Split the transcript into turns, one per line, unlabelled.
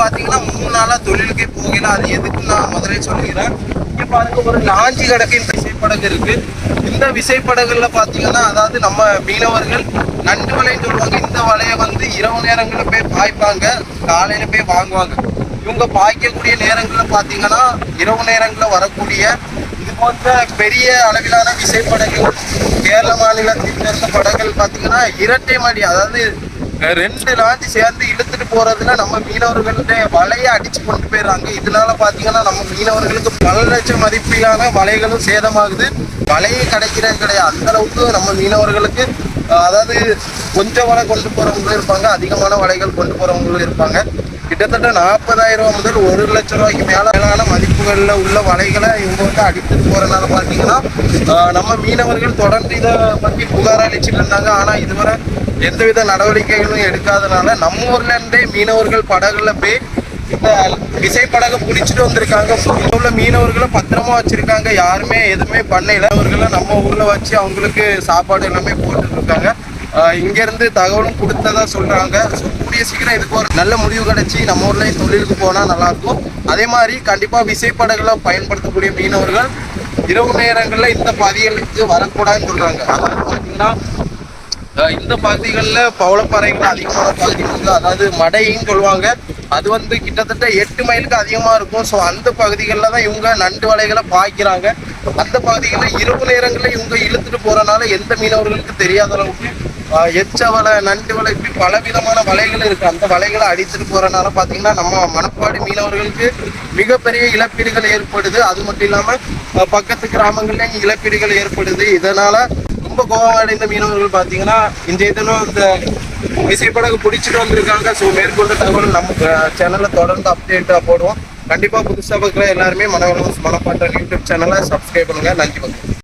பார்த்தீங்கன்னா மூணு நாளாக தொழிலுக்கே போகல. அது எதுக்கு நான் முதலே சொல்லிக்கிறேன் இங்கே பாருங்க ஒரு லாஞ்சி கிடக்கு இந்த விசைப்படகு இருக்கு. இந்த விசைப்படகுல பார்த்தீங்கன்னா அதாவது நம்ம மீனவர்கள் நண்டு வலைன்னு சொல்லுவாங்க இந்த வலையை வந்து இரவு நேரங்களில் போய் பாய்ப்பாங்க காலையில் போய் வாங்குவாங்க. இவங்க பாய்க்கக்கூடிய நேரங்களில் பார்த்தீங்கன்னா இரவு நேரங்களில் வரக்கூடிய இது போன்ற பெரிய அளவிலான விசைப்படகுகள் கேரள மாநிலத்தில் இருந்த படகுகள் பார்த்தீங்கன்னா இரட்டை மாடி அதாவது ரெண்டு லாஞ்சி சேர்ந்து இழுத்து போறதுல நம்ம மீனவர்களுடைய வலையை அடிச்சு கொண்டு போயிடுறாங்க. இதனால பாத்தீங்கன்னா நம்ம மீனவர்களுக்கு பல லட்சம் மதிப்பிலான வலைகளும் சேதமாகுது. வலையை கிடைக்கிறது கிடையாது. அந்த அளவுக்கு நம்ம மீனவர்களுக்கு அதாவது கொஞ்சம் வலை கொண்டு போகிறவங்களும் இருப்பாங்க. அதிகமான வலைகள் கொண்டு போகிறவங்களும் இருப்பாங்க. கிட்டத்தட்ட நாற்பதாயிரம் ரூபா முதல் ஒரு லட்சம் ரூபாய்க்கு மேலே மேலான மதிப்புகளில் உள்ள வலைகளை இவங்க வந்து அடித்துட்டு போகிறனால பார்த்தீங்கன்னா நம்ம மீனவர்கள் தொடர்ந்து இதை பற்றி புகார் அளிச்சுட்டு இருந்தாங்க. ஆனால் இதுவரை எந்தவித நடவடிக்கைகளும் எடுக்காதனால நம்ம ஊர்லேருந்தே மீனவர்கள் படகுல போய் விசைப்படகை பிடிச்சிட்டு வந்திருக்காங்க. இங்கே உள்ள மீனவர்களை பத்திரமா வச்சிருக்காங்க. யாருமே எதுவுமே பண்ணல. அவர்களை நம்ம ஊர்ல வச்சு அவங்களுக்கு சாப்பாடு எல்லாமே போட்டுட்டு இருக்காங்க. இங்கேருந்து தகவலும் கொடுத்ததா சொல்றாங்க. ஸோ கூடிய சீக்கிரம் இதுக்கு ஒரு நல்ல முடிவு கிடைச்சி நம்ம ஊர்லேயும் தொழிலுக்கு போனால் நல்லாயிருக்கும் அதே மாதிரி கண்டிப்பாக விசைப்படகுல பயன்படுத்தக்கூடிய மீனவர்கள் இரவு நேரங்களில் இந்த பதிகளுக்கு வரக்கூடாதுன்னு சொல்கிறாங்க அதாவது பார்த்தீங்கன்னா இந்த பகுதிகளில் பவளப்பாறைகள் அதிகமான பகுதி இருக்குது அதாவது மடைன்னு சொல்லுவாங்க. அது வந்து கிட்டத்தட்ட எட்டு மைலுக்கு அதிகமாக இருக்கும். ஸோ அந்த பகுதிகளில் தான் இவங்க நண்டு வலைகளை பாய்க்கிறாங்க. அந்த பகுதிகளில் இரவு நேரங்களில் இவங்க இழுத்துட்டு போகிறனால எந்த மீனவர்களுக்கு தெரியாத அளவுக்கு எச்ச வலை நண்டு வலை இப்படி பல விதமான வலைகள் இருக்கு. அந்த வலைகளை அடித்துட்டு போகிறனால பார்த்தீங்கன்னா நம்ம மணப்பாடி மீனவர்களுக்கு மிகப்பெரிய இழப்பீடுகள் ஏற்படுது. அது மட்டும் இல்லாமல் பக்கத்து கிராமங்கள்லேயும் இழப்பீடுகள் ஏற்படுது. இதனால் ரொம்ப கோபம் அடைந்த மீனவர்கள் பாத்தீங்கன்னா இன்றைய தினம் இந்த விசைப்படகு பிடிச்சிட்டு வந்திருக்காங்க. ஸோ மேற்கொண்ட தகவல் நம்ம சேனலில் தொடர்ந்து அப்டேட்டாக போடுவோம். கண்டிப்பா புதுசா பார்க்குற எல்லாருமே மனவளம் மனப்பாட்டம் யூடியூப் சேனலை சப்ஸ்கிரைப் பண்ணுங்க. நன்றி வணக்கம்